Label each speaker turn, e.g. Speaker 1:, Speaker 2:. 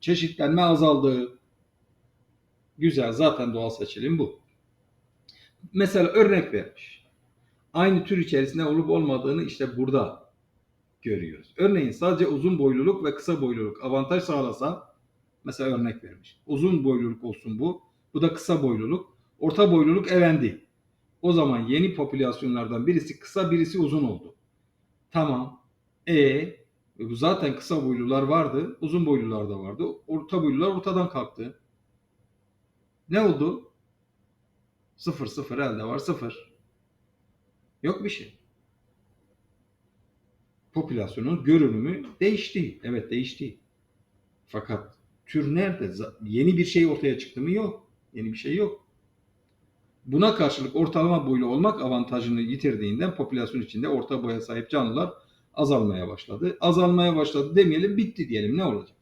Speaker 1: Çeşitlenme azaldı. Güzel zaten doğal seçilim bu. Mesela örnek vermiş. Aynı tür içerisinde olup olmadığını işte burada görüyoruz. Örneğin sadece uzun boyluluk ve kısa boyluluk avantaj sağlasa mesela örnek vermiş. Uzun boyluluk olsun bu. Bu da kısa boyluluk. Orta boyluluk elendi. O zaman yeni popülasyonlardan birisi kısa birisi uzun oldu. Tamam. E zaten kısa boylular vardı. Uzun boylular da vardı. Orta boylular ortadan kalktı. Ne oldu? Sıfır sıfır elde var sıfır. Yok bir şey. Popülasyonun görünümü değişti. Evet değişti. Fakat tür nerede? Yeni bir şey ortaya çıktı mı? Yok. Yeni bir şey yok. Buna karşılık ortalama boylu olmak avantajını yitirdiğinden popülasyon içinde orta boya sahip canlılar azalmaya başladı. Azalmaya başladı demeyelim bitti diyelim ne olacak?